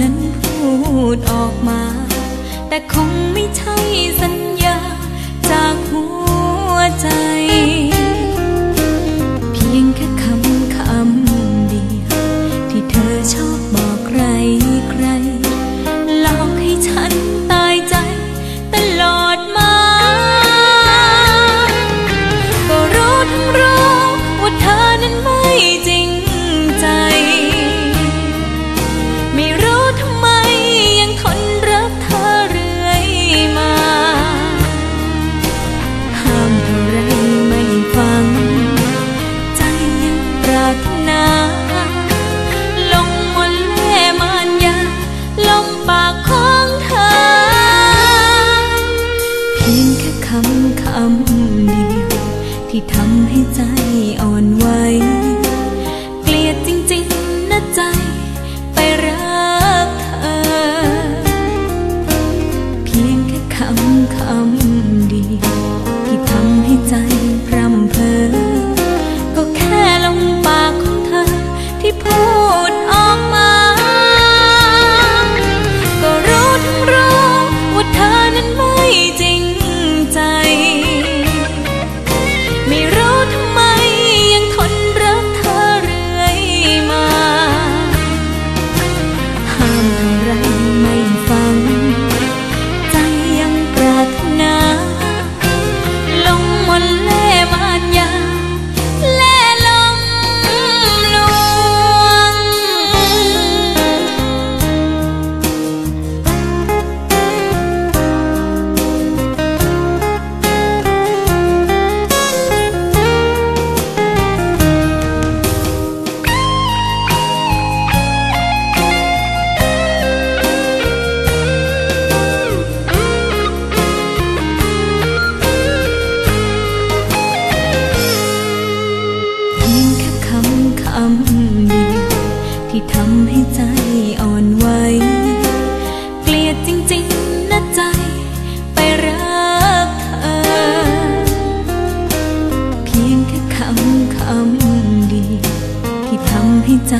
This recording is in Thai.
นั้นพูดออกมา แต่คงไม่ใช่สัญญาจากหัวใจ คำคำเดียว ที่ทำให้ใจอ่อนไหวเกลียดจริงๆนะใจไปรักเธอ เพียงแค่คำคำเดียว คำคำดีที่ทำให้ใจ